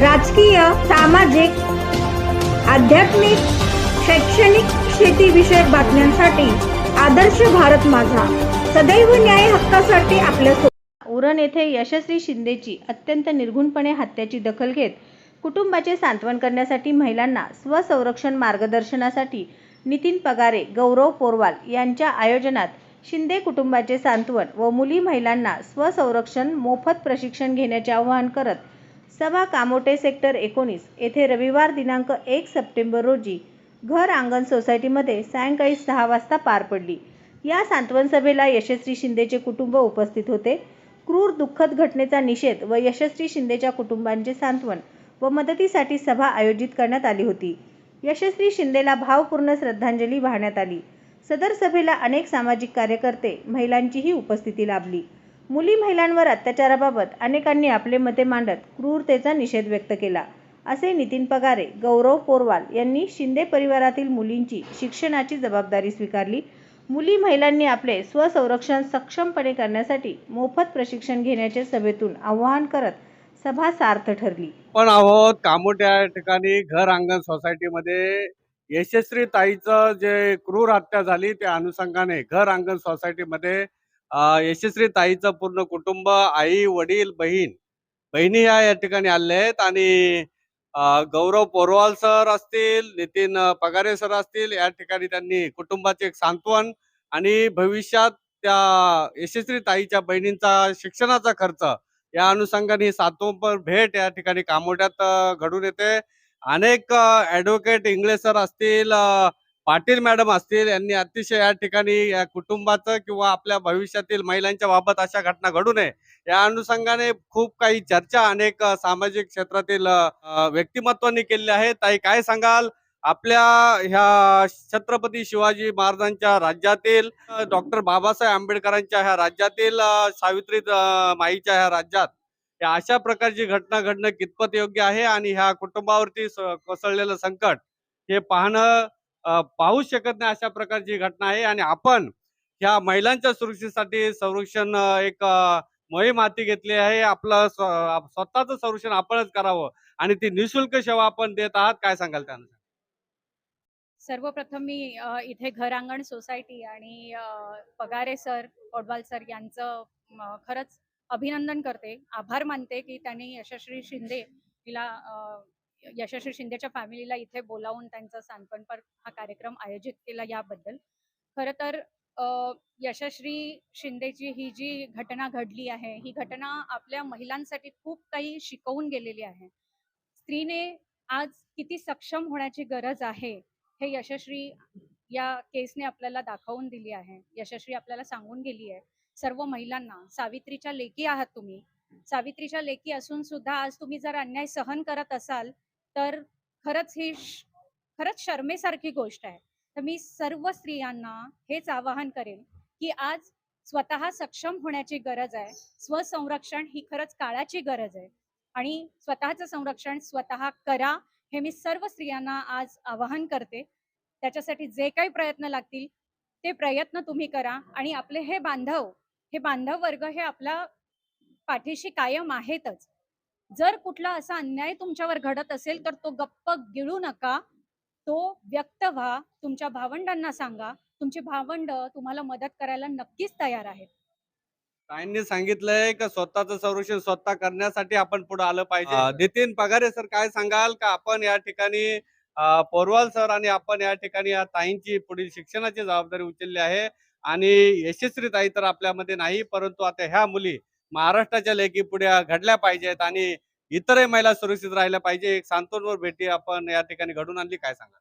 राजकीय सामाजिक आध्यात्मिक शैक्षणिक शेतीविषयक बातम्यांसाठी आदर्श भारत माझा. सदैव न्याय हक्कासाठी आपल्या उरण येथे यशस्वी शिंदेची अत्यंत निर्घुणपणे हत्याची दखल घेत कुटुंबाचे सांत्वन करण्यासाठी महिलांना स्वसंरक्षण मार्गदर्शनासाठी नितीन पगारे गौरव पोरवाल यांच्या आयोजनात शिंदे कुटुंबाचे सांत्वन व मुली महिलांना स्वसंरक्षण मोफत प्रशिक्षण घेण्याचे आवाहन करत सभा कामोटे सेक्टर एकोणीस येथे रविवार दिनांक एक सप्टेंबर रोजी घर आंगण सोसायटीमध्ये सायंकाळी सहा वाजता पार पडली. या सांत्वन सभेला यशस्वी शिंदेचे कुटुंब उपस्थित होते. क्रूर दुःखद घटनेचा निषेध व यशस्वी शिंदेच्या कुटुंबांचे सांत्वन व मदतीसाठी सभा आयोजित करण्यात आली होती. यशस्वी शिंदेला भावपूर्ण श्रद्धांजली वाहण्यात आली. सदर सभेला अनेक सामाजिक कार्यकर्ते महिलांचीही उपस्थिती लाभली. मुली महिलांवर अत्याचाराबाबत अनेकांनी आपले मते मांडत क्रूरतेचा निषेध व्यक्त केला. असे नितीन पगारे गौरव पोरवाल यांनी शिंदे परिवारातील मुलींची शिक्षणाची जबाबदारी स्वीकारली. मुली महिलांनी आपले स्वसंरक्षण सक्षमपणे करण्यासाठी मोफत प्रशिक्षण घेण्याचे सभेतून आवाहन करत सभा सार्थ ठरली. पण आहोत कामोट्या ठिकाणी घर अंगण सोसायटीमध्ये. यशस्वी ताईचं जे क्रूर हत्या झाली त्या अनुषंगाने घर अंगण सोसायटीमध्ये यशस्वी ताईचं पूर्ण कुटुंब आई वडील बहीण. बहिणी ह्या या ठिकाणी आले आहेत आणि गौरव पोरवाल सर असतील नितीन पगारे सर असतील या ठिकाणी त्यांनी कुटुंबाचे एक सांत्वन आणि भविष्यात त्या यशस्वी ताईच्या बहिणींचा शिक्षणाचा खर्च या अनुषंगाने सातोपर भेट या ठिकाणी कामोट्यात घडून येते. अनेक ऍडव्होकेट इंगळे सर असतील पाटील मॅडम असतील यांनी अतिशय या ठिकाणी या कुटुंबाचं किंवा आपल्या भविष्यातील महिलांच्या बाबत अशा घटना घडू नये. या अनुषंगाने खूप काही चर्चा अनेक सामाजिक क्षेत्रातील व्यक्तिमत्वांनी केलेली आहे. ताई काय सांगाल? आपल्या ह्या छत्रपती शिवाजी महाराजांच्या राज्यातील डॉक्टर बाबासाहेब आंबेडकरांच्या ह्या राज्यातील सावित्री माईच्या ह्या राज्यात या अशा प्रकारची घटना घडणं कितपत योग्य आहे? आणि ह्या कुटुंबावरती कोसळलेलं संकट हे पाहणं पाहू शकत नाही अशा प्रकारची घटना आहे. आणि आपण ह्या महिलांच्या सुरक्षेसाठी संरक्षण एक मोहीम हाती घेतली आहे. आपलं स्वतःच स्वतःचं संरक्षण आपणच करावं. आणि ती निशुल्क सेवा आपण देत आहात. काय सांगाल त्यांना सर्वप्रथम मी इथे घरांगण सोसायटी आणि पगारे सर ओडवाल सर यांचं खरंच अभिनंदन करते. आभार मानते की त्यांनी यशस्वी शिंदे तिला यशस्वी शिंदेच्या फॅमिलीला इथे बोलावून त्यांचा सांत्वनपर हा कार्यक्रम आयोजित केला याबद्दल. खरं तर अ, यशस्वी शिंदेची ही जी घटना घडली आहे ही घटना आपल्या महिलांसाठी खूप काही शिकवून गेलेली आहे. स्त्रीने आज किती सक्षम होण्याची गरज आहे हे यशस्वी या केसने आपल्याला दाखवून दिली आहे. यशस्वी आपल्याला सांगून गेली आहे. सर्व महिलांना सावित्रीच्या लेकी आहात तुम्ही. सावित्रीच्या लेखी असून सुद्धा आज तुम्ही जर अन्याय सहन करत असाल तर खरंच ही खरंच शर्मेसारखी गोष्ट आहे. तर मी सर्व स्त्रियांना हेच आवाहन करेन की आज स्वतः सक्षम होण्याची गरज आहे. स्वसंरक्षण ही खरंच काळाची गरज आहे. आणि स्वतःचं संरक्षण स्वतः करा हे मी सर्व स्त्रियांना आज आवाहन करते. त्याच्यासाठी जे काही प्रयत्न लागतील ते प्रयत्न तुम्ही करा. आणि आपले हे बांधव हे बांधव वर्ग हे आपला पाठीशी कायम आहेतच. जर कुठला असा अन्याय तुमच्यावर घडत असेल तर तो गप्प गिळू नका. तो व्यक्त व्हा. तुमच्या भावंडांना सांगा. तुमची भावंड तुम्हाला मदत करायला नक्कीच तयार आहेत. ताईंनी सांगितलंय का स्वतःचं संरक्षण स्वतः करण्यासाठी आपण पुढे आलं पाहिजे. नितीन पगारे सर काय सांगाल का? आपण या ठिकाणी पोरवाल सर आणि आपण या ठिकाणी या ताईंची पुढील शिक्षणाची जबाबदारी उचलली आहे. आणि यशस्वी ताई तर आपल्यामध्ये नाही परंतु आता ह्या मुली महाराष्ट्राच्या लेखी पुढे घडल्या पाहिजेत आणि इतरही महिला सुरक्षित राहिल्या पाहिजे. एक सांत्वनवर भेटी आपण या ठिकाणी घडून आणली. काय सांगा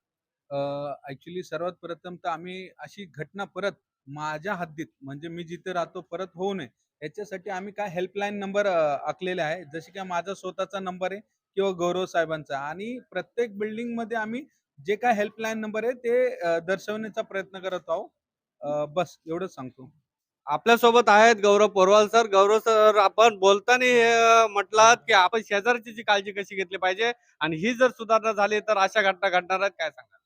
ऍक्च्युली सर्वात प्रथम तर आम्ही अशी घटना परत माझ्या हद्दीत म्हणजे मी जिथे राहतो परत होऊ नये. याच्यासाठी आम्ही काय हेल्पलाईन नंबर आखलेले आहे. जसे की माझा स्वतःचा नंबर आहे किंवा गौरव साहेबांचा. आणि प्रत्येक बिल्डिंगमध्ये आम्ही जे काय हेल्पलाईन नंबर आहे ते दर्शवण्याचा प्रयत्न करत आहोत. बस एवढंच सांगतो. आपल्या सोबत आहेत गौरव पोरवाल सर. गौरव सर, आपण बोलताना हे म्हटलात की आपण शेजारची काळजी कशी घेतली पाहिजे ही जर सुधारणा झाली अशा घटना घडणार आहेत, काय सांगाल?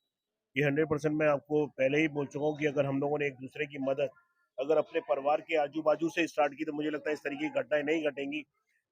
ये हंड्रेड परसेंट मैं आपको पहले ही बोल चुका हूँ कि अगर हम लोगों ने एक दूसरे की मदद, अगर अपने परिवार के आजू बाजू से स्टार्ट की तो मुझे लगता है इस तरीके की घटनाएँ नहीं घटेंगी।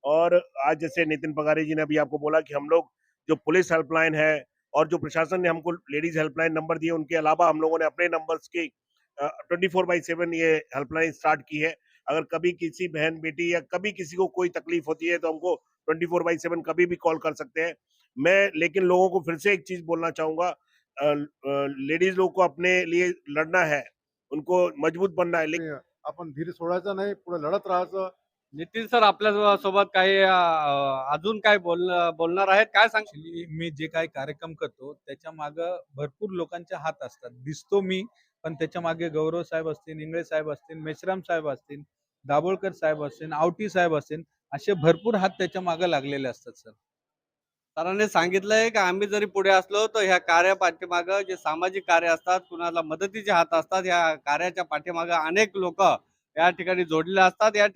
और आज जैसे नितिन पगारे जी ने अभी आपको बोला कि हम लोग जो पुलिस हेल्पलाइन है और जो प्रशासन ने हमको लेडीज़ हेल्पलाइन नंबर दिए, उनके अलावा हम लोगों ने अपने नंबर्स की ट्वेंटी फोर बाई सेवन ये हेल्पलाइन स्टार्ट की है। अगर कभी किसी बहन बेटी या कभी किसी को कोई तकलीफ़ होती है तो हमको ट्वेंटी फोर बाई सेवन कभी भी कॉल कर सकते हैं। मैं लेकिन लोगों को फिर से एक चीज़ बोलना चाहूँगा लेडीज़ लोग को अपने लिए लड़ना है उनको मज़बूत बनना है लेकिन आपण धीर सोडायचा नाही पुढे लढत राहायचं. नितीन सर आपल्या सोबत काही अं, अजून काय बोल बोलणार आहेत? काय सांग ऍक्च्युली मी जे काही कार्यक्रम करतो त्याच्या मागं भरपूर लोकांचे हात असतात. दिसतो मी पण त्याच्यामागे गौरव साहेब असतील इंगळे साहेब असतील मेश्राम साहेब असतील दाभोळकर साहेब असतील आवटी साहेब असतील असे भरपूर हात त्याच्यामागे लागलेले असतात सर. सरांनी सांगितलंय की आम्ही जरी पुढे असलो तर ह्या कार्या पाठीमागं जे सामाजिक कार्य असतात कुणाला मदतीचे हात असतात ह्या कार्याच्या पाठीमागं अनेक लोक या ठिकाणी जोडलेले असतात या